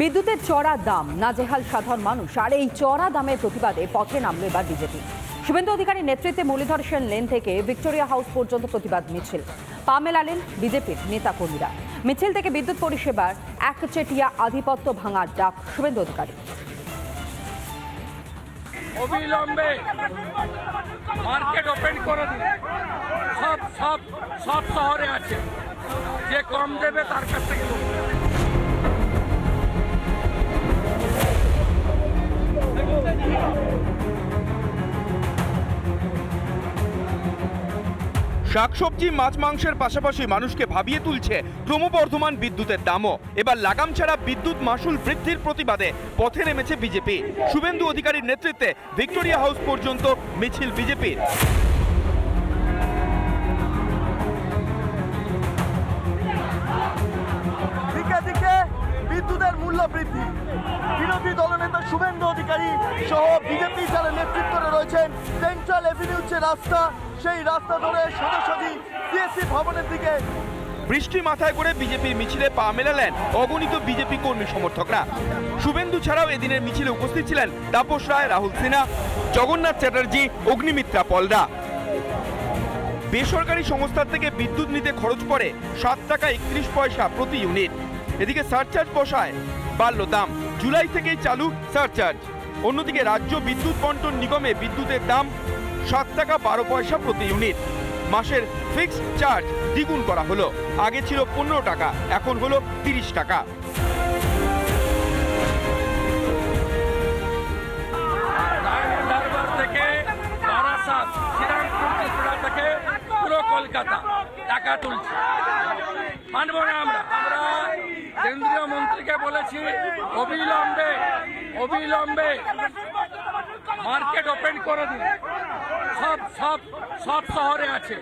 বিদ্যুতের চড়া দাম। নাজেহাল সাধারণ মানুষ, আর এই চড়া দামের প্রতিবাদে পথে নামলো এবার বিজেপি। শুভেন্দু অধিকারীর নেতৃত্বে মুরলীধর সেন লেন থেকে ভিক্টোরিয়া হাউস পর্যন্ত প্রতিবাদ মিছিল। পা মেলালেন বিজেপির নেতাকর্মীরা। মিছিল থেকে বিদ্যুৎ পরিষেবার একচেটিয়া আধিপত্য ভাঙার ডাক শুভেন্দু অধিকারী। অবিলম্বে মার্কেট ওপেন করে দিন। সব সব সব শহরে আছে। যে কম দেবে তার কাছ থেকে শাকসবজি, মাছ মাংসের পাশাপাশি মানুষকে ভাবিয়ে তুলছে ক্রমবর্ধমান বিদ্যুতের দামও। এবার লাগাম ছাড়া বিদ্যুৎ মাসুল বৃদ্ধির প্রতিবাদে পথে নেমেছে বিজেপি। শুভেন্দু অধিকারীর নেতৃত্বে ভিক্টোরিয়া হাউস পর্যন্ত মিছিল বিজেপির। বিদ্যুতের মূল্য বৃদ্ধি। বিরোধী দলনেতা শুভেন্দু অধিকারী সহ বিজেপি যারা নেতৃত্বে রয়েছেন সেন্ট্রাল এভিনিউ যে রাস্তা, সেই রাস্তা ধরে সোজাসুজি সিএসসি ভবনের দিকে বৃষ্টি মাথায় করে বিজেপির মিছিলে পা মেলালেন অগণিত বিজেপি কর্মী সমর্থকরা। শুভেন্দু ছাড়াও এদিনের মিছিলে উপস্থিত ছিলেন তাপস রায়, রাহুল সিনহা, জগন্নাথ চ্যাটার্জি, অগ্নিমিত্রা পলরা বেসরকারি সংস্থার থেকে বিদ্যুৎ নিতে খরচ পড়ে সাত টাকা একত্রিশ পয়সা প্রতি ইউনিট। এদিকে সারচার্জ বসায় বাড়ল দাম। জুলাই থেকেই চালু সারচার্জ অন্যদিকে রাজ্য বিদ্যুৎ বন্টন নিগমে বিদ্যুতের দাম সাত টাকা বারো পয়সা প্রতি ইউনিট। মাসের ফিক্সড চার্জ দ্বিগুণ করা হলো। আগে ছিল পনেরো টাকা, এখন হলো তিরিশ টাকা। কলকাতা টাকা তুলছে। মানব না আমরা। আমরা কেন্দ্রীয় মন্ত্রীকে বলেছি, অবিলম্বে অবিলম্বে মার্কেট ওপেন করে দিন। সব সব সব শহরে আছে।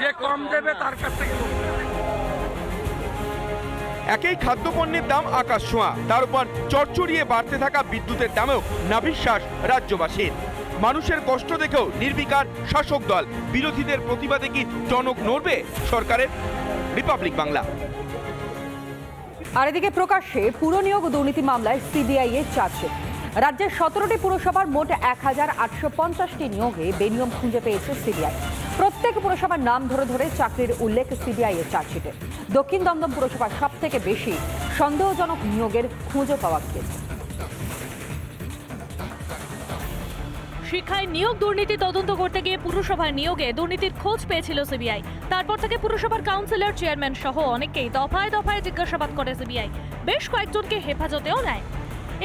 যে কম দেবে তার কাছ থেকে। একই খাদ্যপণ্যের দাম আকাশ ছোঁয়া। তার উপর চড়চড়িয়ে বাড়তে থাকা বিদ্যুতের দামেও নাভিশ্বাস রাজ্যবাসীর। মানুষের কষ্ট দেখেও নির্বিকার শাসক দল বিরোধীদের প্রতিবাদে কি টনক নড়বে সরকারের? রিপাবলিক বাংলা। আর এদিকে প্রকাশ্যে পুরনিয়োগ দুর্নীতি মামলায় সিবিআই এর চার্জশিট। রাজ্যের সতেরোটি পুরসভার মোট এক হাজার আটশো পঞ্চাশটি নিয়োগে বেনিয়ম খুঁজে পেয়েছে সিবিআই। প্রত্যেক পুরসভার নাম ধরে ধরে চাকরির উল্লেখ সিবিআই এর চার্জশিটে। দক্ষিণ দমদম পুরসভার সব থেকে বেশি সন্দেহজনক নিয়োগের খুঁজে পাওয়া গিয়েছে। শিক্ষায় নিয়োগ দুর্নীতি তদন্ত করতে গিয়ে পুরসভার নিয়োগে দুর্নীতির খোঁজ পেয়েছিল সিবিআই। তারপর থেকে পুরসভার কাউন্সিলর চেয়ারম্যান সহ অনেককেই দফায় দফায় জিজ্ঞাসাবাদ করে সিবিআই। বেশ কয়েকজনকে হেফাজতেও নেয়।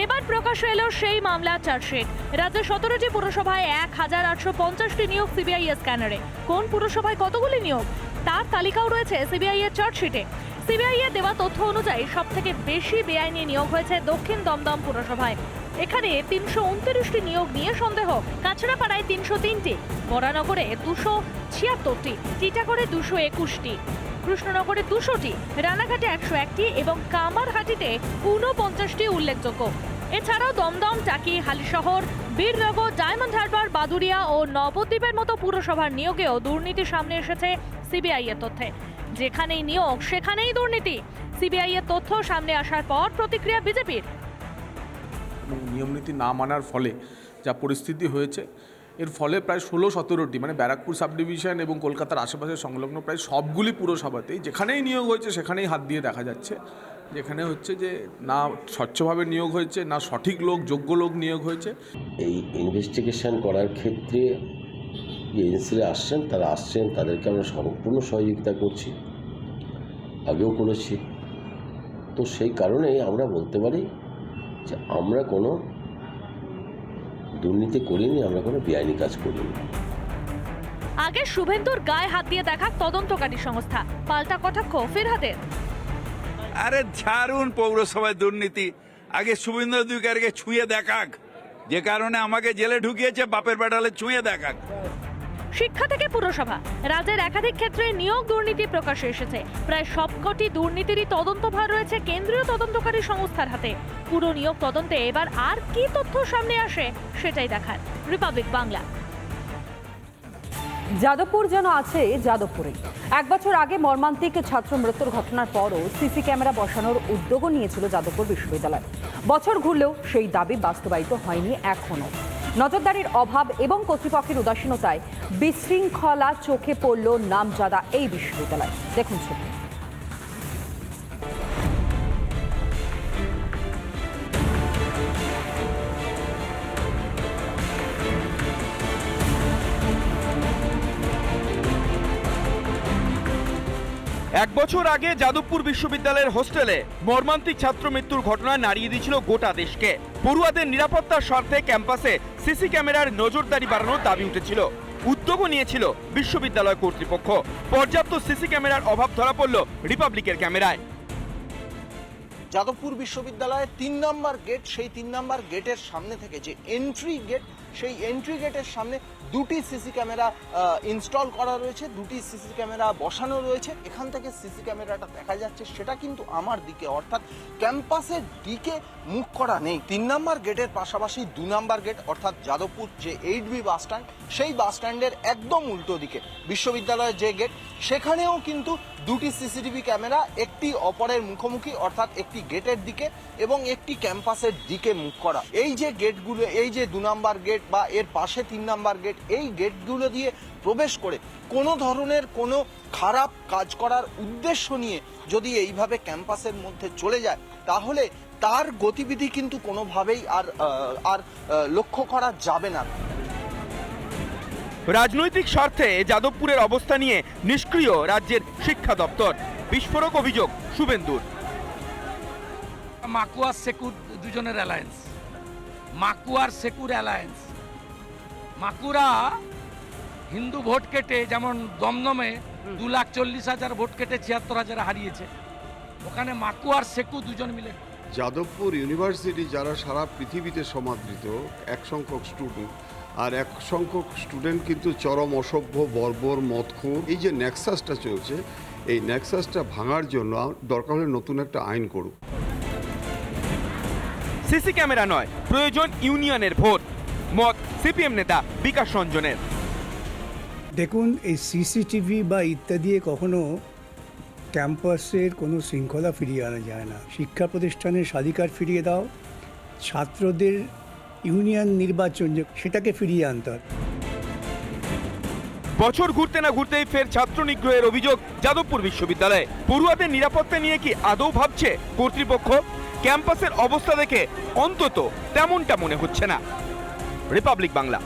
এবার প্রকাশ এলো সেই মামলা চার্জশিট। রাজ্যের সতেরোটি পুরসভায় এক হাজার আটশো পঞ্চাশটি নিয়োগ সিবিআই স্ক্যানারে কোন পুরসভায় কতগুলি নিয়োগ? তার তালিকাও রয়েছে সিবিআই এর চার্জশিটে। সিবিআই এর দেওয়া তথ্য অনুযায়ী সব থেকে বেশি বেআইনি নিয়োগ হয়েছে দক্ষিণ দমদম পুরসভায়। এখানে তিনশো উনত্রিশটি নিয়োগ নিয়ে সন্দেহ। কাছড়াপাড়ায় তিনশো তিনটি, বরানগরে দুশো ছিয়াত্তরটি, টিটাগড়ে দুশো একুশটি, কৃষ্ণনগরে দুশোটি, রানাঘাটে একশো একটি এবং কামারহাটিতে ঊনপঞ্চাশটি উল্লেখযোগ্য। এছাড়াও দমদম, টাকি, হালিশহর, বীরনগর, ডায়মন্ড হারবার বাদুরিয়া ও নবদ্বীপের মতো পুরসভার নিয়োগেও দুর্নীতি সামনে এসেছে সিবিআই এর তথ্যে। যেখানেই নিয়োগ, সেখানেই দুর্নীতি। সিবিআই এর তথ্য সামনে আসার পর প্রতিক্রিয়া বিজেপির। এবং নিয়মনীতি না মানার ফলে যা পরিস্থিতি হয়েছে, এর ফলে প্রায় ষোলো সতেরোটি মানে ব্যারাকপুর সাব ডিভিশন এবং কলকাতার আশেপাশে সংলগ্ন প্রায় সবগুলি পুরসভাতেই যেখানেই নিয়োগ হয়েছে সেখানেই হাত দিয়ে দেখা যাচ্ছে। যেখানে হচ্ছে যে না স্বচ্ছভাবে নিয়োগ হয়েছে, না সঠিক লোক, যোগ্য লোক নিয়োগ হয়েছে। এই ইনভেস্টিগেশন করার ক্ষেত্রে এজেন্সিরা আসছেন, তারা আসছেন, তাদেরকে আমরা সম্পূর্ণ সহযোগিতা করছি। আগেও করেছি। তো সেই কারণেই আমরা বলতে পারি যে আমরা কোনো দুর্নীতি করিনি আমরা কোনো বেআইনি কাজ করিনি। আগে শুভেন্দুর গায়ে হাত দিয়ে দেখা তদন্তকারী সংস্থা। পাল্টা কটাক্ষ ফিরহাদের আরে ছাড়ুন পৌরসভায় দুর্নীতি। আগে শুভেন্দু অধিকারীকে ছুঁয়ে দেখাক। যে কারণে আমাকে জেলে ঢুকিয়েছে বাপের বেটালে ছুঁয়ে দেখাক। শিক্ষা থেকে পুরসভা। রাজ্যের একাধিক ক্ষেত্রে নিয়োগ দুর্নীতি প্রকাশে এসেছে। প্রায় সবকটি দুর্নীতিরই তদন্তভার রয়েছে কেন্দ্রীয় তদন্তকারী সংস্থার হাতে। পুরো নিয়োগ তদন্তে এবার আর কি তথ্য সামনে আসে সেটাই দেখার। রিপাবলিক বাংলা। যাদবপুর যেন আছে যাদবপুরে। এক বছর আগে মর্মান্তিক ছাত্র মৃত্যুর ঘটনার পরও সিসি ক্যামেরা বসানোর উদ্যোগও নিয়েছিল যাদবপুর বিশ্ববিদ্যালয়। বছর ঘুরলেও সেই দাবি বাস্তবায়িত হয়নি এখনও। নজরদারির অভাব এবং কর্তৃপক্ষের উদাসীনতায় বিশৃঙ্খলা চোখে পড়ল নামজাদা এই বিশ্ববিদ্যালয়। দেখুন ছবি। এক বছর আগে যাদবপুর বিশ্ববিদ্যালয়ের হোস্টেলে মর্মান্তিক ছাত্র মৃত্যুর ঘটনা নাড়িয়ে দিয়েছিল গোটা দেশকে। পড়ুয়াদের নিরাপত্তার স্বার্থে ক্যাম্পাসে সিসি ক্যামেরার নজরদারি বাড়ানোর দাবি উঠেছিল। উদ্যোগও নিয়েছিল বিশ্ববিদ্যালয় কর্তৃপক্ষ। পর্যাপ্ত সিসি ক্যামেরার অভাব ধরা পড়ল রিপাবলিকের ক্যামেরায়। যাদবপুর বিশ্ববিদ্যালয়ের তিন নম্বর গেট, সেই তিন নম্বর গেটের সামনে থেকে যে এন্ট্রি গেট সেই এন্ট্রি গেটের সামনে দুটি সিসি ক্যামেরা ইনস্টল করা রয়েছে, দুটি সিসি ক্যামেরা বসানো রয়েছে। এখান থেকে সিসি ক্যামেরাটা দেখা যাচ্ছে, সেটা কিন্তু আমার দিকে, অর্থাৎ ক্যাম্পাসের দিকে মুখ করা নেই। তিন নম্বর গেটের পাশাপাশি দু নম্বর গেট, অর্থাৎ যাদবপুর যে এইট বি বাস স্ট্যান্ড, সেই বাস স্ট্যান্ডের একদম উল্টো দিকে, বিশ্ববিদ্যালয়ের যে গেট, সেখানেও কিন্তু দুটি সিসিটিভি ক্যামেরা, একটি অপরের মুখোমুখি, অর্থাৎ একটি গেটের দিকে এবং একটি ক্যাম্পাসের দিকে মুখ করা। এই যে গেটগুলো, এই যে দু নাম্বার গেট বা এর পাশে তিন নাম্বার গেট, এই গেটগুলো দিয়ে প্রবেশ করে কোনো ধরনের কোনো খারাপ কাজ করার উদ্দেশ্য নিয়ে যদি এইভাবে ক্যাম্পাসের মধ্যে চলে যায়, তাহলে তার গতিবিধি কিন্তু কোনোভাবেই আর আর লক্ষ্য করা যাবে না। রাজনৈতিক স্বার্থে যাদবপুরের অবস্থা নিয়ে নিষ্ক্রিয় রাজ্যের শিক্ষা দপ্তর। বিস্ফোরক অভিযোগ শুভেন্দুর। মাকুয়ার সেকুর দুজনের অ্যালায়েন্স মাকুয়ার সেকুর অ্যালায়েন্স মাকুরা হিন্দু ভোট কেটে যেমন দমদমে দু লাখ চল্লিশ হাজার ভোট কেটে ছিয়াত্তর হাজার হারিয়েছে। ওখানে মাকুয়ার সেকু দুজন মিলে। যাদবপুর ইউনিভার্সিটি যারা সারা পৃথিবীতে সমাদৃত এক সংখ্যক স্টুডেন্ট আর এক সংখ্যক স্টুডেন্ট কিন্তু চরম অসভ্য বর্বর মদখোর। এই যে নেক্সাসটা চলছে এই নেক্সাসটা ভাঙার জন্য দরকার হলে নতুন একটা আইন করুক সিসি ক্যামেরা নয় প্রয়োজন ইউনিয়নের ভোট। মত সিপিএম নেতা বিকাশ রঞ্জনের। দেখুন এই সিসিটিভি বা ইত্যাদি কখনো ক্যাম্পাসের কোনো শৃঙ্খলা ফিরিয়ে আনা যায় না। শিক্ষা প্রতিষ্ঠানের স্বাধিকার ফিরিয়ে দাও। ছাত্রদের ইউনিয়ন নির্বাচন যে সেটাকে ফিরিয়ে আনতে হবে। বছর ঘুরতে না ঘুরতেই ফের ছাত্র নিগ্রহের অভিযোগ যাদবপুর বিশ্ববিদ্যালয়ে। পড়ুয়াদের নিরাপত্তা নিয়ে কি আদৌ ভাবছে কর্তৃপক্ষ? ক্যাম্পাসের অবস্থা দেখে অন্তত তেমনটা মনে হচ্ছে না। রিপাবলিক বাংলা।